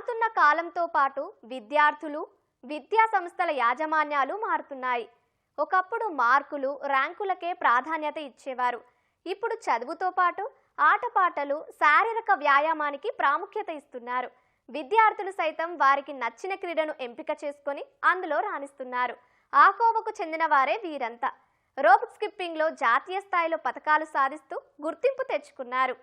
మారుతున్న కాలంతో పాటు విద్యార్థులు విద్యా సంస్థల యాజమాన్యాలు మారుతున్నాయి. ఒకప్పుడు మార్కులు ర్యాంకులకే ప్రాధాన్యత ఇచ్చేవారు. ఇప్పుడు చదువుతో పాటు ఆటపాటలు శారీరక వ్యాయామానికి ప్రాముఖ్యత ఇస్తున్నారు. విద్యార్థులు సైతం వారికి నచ్చిన క్రీడను ఎంపిక చేసుకొని అందులో రాణిస్తున్నారు. ఆకోవకు చెందిన వారే వీరంతా. రోప్ స్కిప్పింగ్లో జాతీయ స్థాయిలో పథకాలు సాధిస్తూ గుర్తింపు తెచ్చుకున్నారు.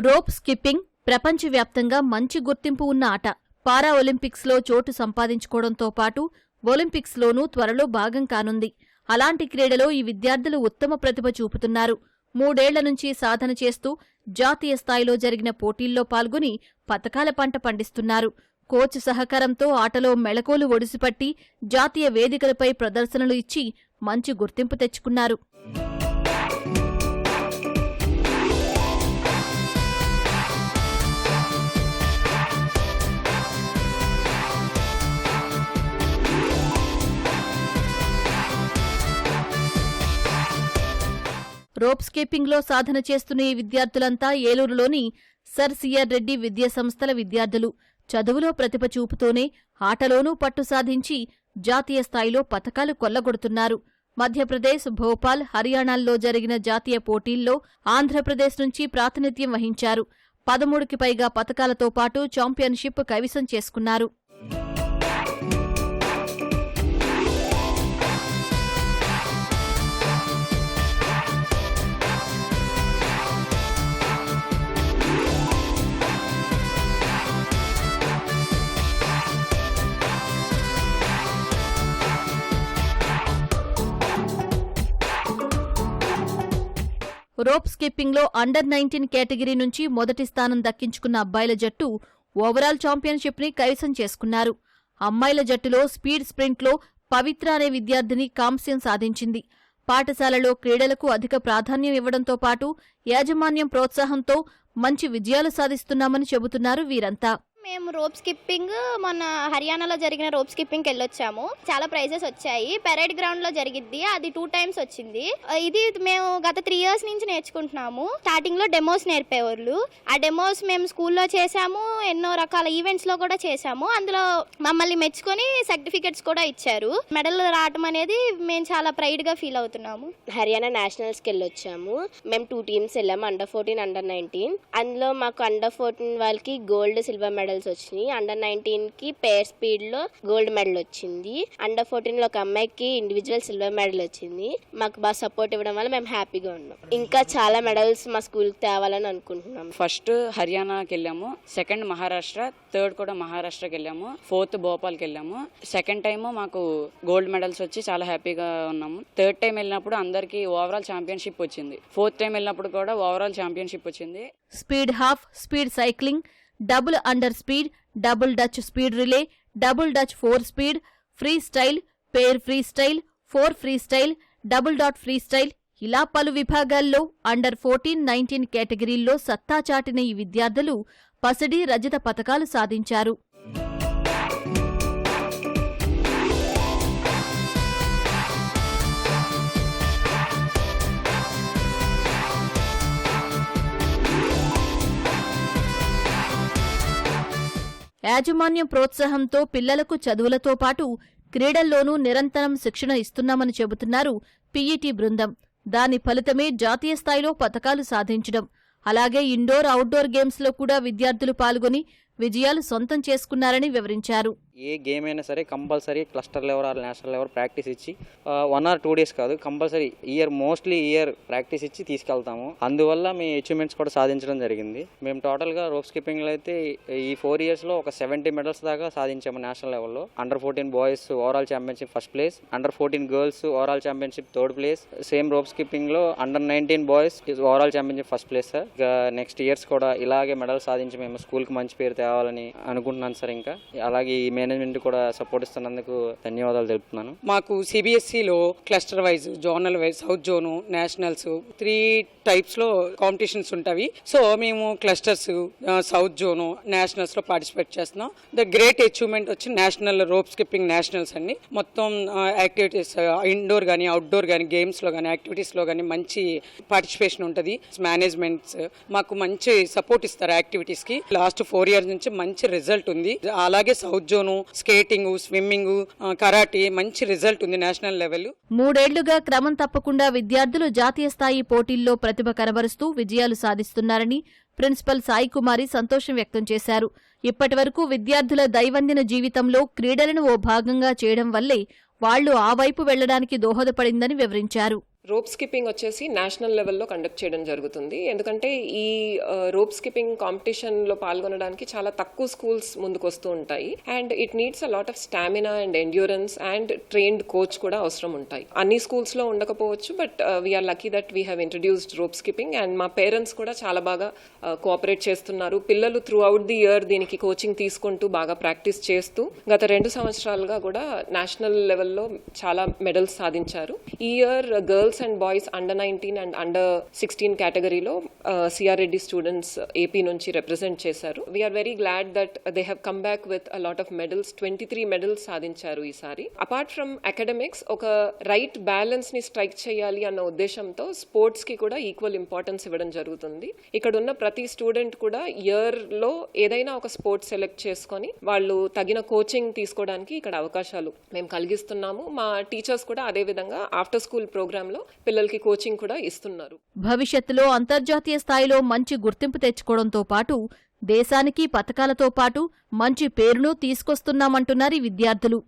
రోప్ స్కిప్పింగ్ ప్రపంచవ్యాప్తంగా మంచి గుర్తింపు ఉన్న ఆట. పారా ఒలింపిక్స్లో చోటు సంపాదించుకోవడంతో పాటు ఒలింపిక్స్లోనూ త్వరలో భాగం కానుంది. అలాంటి క్రీడలో ఈ విద్యార్థులు ఉత్తమ ప్రతిభ చూపుతున్నారు. మూడేళ్ళ నుంచి సాధన చేస్తూ జాతీయ స్థాయిలో జరిగిన పోటీల్లో పాల్గొని పతకాల పంట పండిస్తున్నారు. కోచ్ సహకారంతో ఆటలో మెళకువలు ఒడిసిపట్టి జాతీయ వేదికలపై ప్రదర్శనలు ఇచ్చి మంచి గుర్తింపు తెచ్చుకున్నారు. రోప్ స్కేపింగ్లో సాధన చేస్తున్న ఈ విద్యార్థులంతా ఏలూరులోని సర్ సిఆర్ రెడ్డి విద్యా సంస్థల విద్యార్థులు. చదువులో ప్రతిభ చూపుతోనే ఆటలోనూ పట్టు సాధించి జాతీయ స్థాయిలో పతకాలు కొల్లగొడుతున్నారు. మధ్యప్రదేశ్ భోపాల్ హర్యానాల్లో జరిగిన జాతీయ పోటీల్లో ఆంధ్రప్రదేశ్ నుంచి ప్రాతినిధ్యం వహించారు. పదమూడుకి పైగా పతకాలతో పాటు ఛాంపియన్షిప్ కైవసం చేసుకున్నారు. రోప్ స్కిప్పింగ్లో అండర్ నైన్టీన్ కేటగిరీ నుంచి మొదటి స్థానం దక్కించుకున్న అబ్బాయిల జట్టు ఓవరాల్ ఛాంపియన్షిప్ని కైవసం చేసుకున్నారు. అమ్మాయిల జట్టులో స్పీడ్ స్ప్రింట్లో పవిత్ర అనే విద్యార్థిని కాంస్యం సాధించింది. పాఠశాలలో క్రీడలకు అధిక ప్రాధాన్యం ఇవ్వడంతో పాటు యాజమాన్యం ప్రోత్సాహంతో మంచి విజయాలు సాధిస్తున్నామని చెబుతున్నారు వీరంతా. మేము రోప్ స్కిప్పింగ్ మొన్న హర్యానాలో జరిగిన రోప్ స్కిప్పింగ్కి వెళ్ళొచ్చాము. చాలా ప్రైజెస్ వచ్చాయి. పెరేడ్ గ్రౌండ్లో జరిగిద్ది. అది టూ టైమ్స్ వచ్చింది. ఇది మేము గత త్రీ ఇయర్స్ నుంచి నేర్చుకుంటున్నాము. స్టార్టింగ్లో డెమోస్ నేర్పేవాళ్ళు. ఆ డెమోస్ మేము స్కూల్లో చేసాము ఎన్నో రకాల ఈవెంట్స్లో కూడా చేసాము అందులో మమ్మల్ని మెచ్చుకొని సర్టిఫికెట్స్ కూడా ఇచ్చారు. మెడల్ రావటం అనేది మేము చాలా ప్రైడ్గా ఫీల్ అవుతున్నాము. హర్యానా నేషనల్స్కి వెళ్ళొచ్చాము. మేము టూ టీమ్స్ వెళ్ళాము. అండర్ ఫోర్టీన్ అండర్ నైన్టీన్ అందులో మాకు అండర్ ఫోర్టీన్ వాళ్ళకి గోల్డ్ సిల్వర్ మెడల్స్ వచ్చినాయి. అండర్ నైన్టీన్కి పేర్ స్పీడ్లో గోల్డ్ మెడల్ వచ్చింది. అండర్ ఫోర్టీన్లో ఒక అమ్మాయికి ఇండివిజువల్ సిల్వర్ మెడల్ వచ్చింది. మాకు బాగా సపోర్ట్ ఇవ్వడం వల్ల మేము హ్యాపీగా ఉన్నాం. ఇంకా చాలా మెడల్స్ మా స్కూల్కి తేవాలని అనుకుంటున్నాం. ఫస్ట్ హర్యానాకి వెళ్ళాము. సెకండ్ మహారాష్ట్ర. థర్డ్ కూడా మహారాష్ట్రకి వెళ్ళాము. ఫోర్త్ భోపాల్కి వెళ్ళాము. సెకండ్ టైం మాకు గోల్డ్ మెడల్స్ వచ్చి చాలా హ్యాపీగా ఉన్నాము. థర్డ్ టైం వెళ్ళినప్పుడు అందరికీ ఓవరాల్ ఛాంపియన్షిప్ వచ్చింది. ఫోర్త్ టైం వెళ్ళినప్పుడు కూడా ఓవరాల్ ఛాంపియన్షిప్ వచ్చింది. Speed half speed cycling double under speed double Dutch speed relay double Dutch four speed freestyle pair freestyle four freestyle double dot freestyle ఇలా పలు విభాగాల్లో under fourteen nineteen కేటగిరీల్లో సత్తా చాటిన ఈ విద్యార్థులు పసిడి రజత పతకాలు సాధించారు. యాజమాన్యం ప్రోత్సాహంతో పిల్లలకు చదువులతో పాటు క్రీడల్లోనూ నిరంతరం శిక్షణ ఇస్తున్నామని చెబుతున్నారు పీఈటీ బృందం. దాని ఫలితమే జాతీయ స్థాయిలో పథకాలు సాధించడం. అలాగే ఇండోర్ అవుట్డోర్ గేమ్స్లో కూడా విద్యార్థులు పాల్గొని విజయాలు సొంతం చేసుకున్నారని వివరించారు. ఏ గేమ్ అయినా సరే compulsory cluster level or national level practice ఇచ్చి వన్ ఆర్ టూ డేస్ కాదు compulsory year mostly year practice ఇచ్చి తీసుకెళ్తాము. అందువల్ల మీ అచీవ్మెంట్స్ కూడా సాధించడం జరిగింది. మేము టోటల్గా రోప్ స్కిప్పింగ్లో అయితే ఈ ఫోర్ ఇయర్స్లో ఒక సెవెంటీ మెడల్స్ దాకా సాధించాము నేషనల్ లెవెల్లో under fourteen boys overall championship first place under fourteen girls overall championship third place same rope స్కిప్పింగ్లో under nineteen boys overall championship first place sir ఇక నెక్స్ట్ ఇయర్స్ కూడా ఇలాగే మెడల్ సాధించి మేము స్కూల్కి మంచి పేరు తేవాలని అనుకుంటున్నాను సార్ ఇంకా. అలాగే ఈ మేనేజ్మెంట్ కూడా సపోర్ట్ ఇస్తున్నందుకు ధన్యవాదాలు తెలుపుతున్నాను. మాకు సిబిఎస్ఈలో cluster wise zonal wise south zone nationals three టైప్స్లో competitions ఉంటాయి. సో మేము క్లస్టర్స్ సౌత్ జోను నేషనల్స్లో పార్టిసిపేట్ చేస్తున్నాం. ద గ్రేట్ అచీవ్మెంట్ వచ్చి నేషనల్ రోప్ స్కిప్పింగ్ నేషనల్స్ అండి. మొత్తం యాక్టివిటీస్ ఇండోర్ కానీ అవుట్డోర్ కానీ గేమ్స్లో కానీ యాక్టివిటీస్లో కానీ మంచి పార్టిసిపేషన్ ఉంటుంది. మేనేజ్మెంట్స్ మాకు మంచి సపోర్ట్ ఇస్తారు యాక్టివిటీస్కి. లాస్ట్ ఫోర్ ఇయర్స్ నుంచి మంచి రిజల్ట్ ఉంది. అలాగే south zone skating swimming karate మంచి రిజల్ట్ ఉంది నేషనల్ లెవెల్. మూడేళ్ళుగా క్రమం తప్పకుండా విద్యార్థులు జాతీయ స్థాయి పోటీల్లో ప్రతిభ కనబరుస్తూ విజయాలు సాధిస్తున్నారని ప్రిన్సిపల్ సాయి కుమారి సంతోషం వ్యక్తం చేశారు. ఇప్పటివరకు విద్యార్థుల దైనందిన జీవితంలో క్రీడలను ఓ భాగంగా చేయడం వల్లే వాళ్ళు ఆ వైపు వెళ్ళడానికి దోహదపడిందని వివరించారు. రోప్ స్కిప్పింగ్ వచ్చేసి నేషనల్ లెవెల్లో కండక్ట్ చేయడం జరుగుతుంది. ఎందుకంటే ఈ రోప్ స్కిప్పింగ్ కాంపిటీషన్లో పాల్గొనడానికి చాలా తక్కువ స్కూల్స్ ముందుకు వస్తూ ఉంటాయి. And it needs a lot of stamina and endurance and trained coach కూడా అవసరం ఉంటాయి. అన్ని స్కూల్స్లో ఉండకపోవచ్చు but we are lucky that we have introduced rope skipping and మా పేరెంట్స్ కూడా చాలా బాగా కోఆపరేట్ చేస్తున్నారు. పిల్లలు త్రూ అవుట్ ది ఇయర్ దీనికి కోచింగ్ తీసుకుంటూ బాగా ప్రాక్టీస్ చేస్తూ గత రెండు సంవత్సరాలుగా కూడా నేషనల్ లెవెల్లో చాలా మెడల్స్ సాధించారు. ఈ year girls girls and boys under nineteen and under sixteen కేటగిరీలో సిఆర్ రెడ్డి స్టూడెంట్స్ ఏపీ నుంచి రిప్రజెంట్ చేశారు. We are very glad that they have come back with a lot of medals twenty three medals సాధించారు ఈసారి. Apart from academics ఒక right బ్యాలెన్స్ని strike చేయాలి అన్న ఉద్దేశంతో స్పోర్ట్స్కి కూడా ఈక్వల్ ఇంపార్టెన్స్ ఇవ్వడం జరుగుతుంది. ఇక్కడ ఉన్న ప్రతి స్టూడెంట్ కూడా ఇయర్లో ఏదైనా ఒక స్పోర్ట్స్ సెలెక్ట్ చేసుకొని వాళ్ళు తగిన కోచింగ్ తీసుకోవడానికి ఇక్కడ అవకాశాలు మేము కలిగిస్తున్నాము. మా టీచర్స్ కూడా అదే విధంగా ఆఫ్టర్ స్కూల్ ప్రోగ్రామ్లో పిల్లలకి కోచింగ్ కూడా ఇస్తున్నారు. భవిష్యత్తులో అంతర్జాతీయ స్థాయిలో మంచి గుర్తింపు తెచ్చుకోవడంతో పాటు దేశానికి పథకాలతో పాటు మంచి పేరును తీసుకొస్తున్నామంటున్నారు ఈ విద్యార్థులు.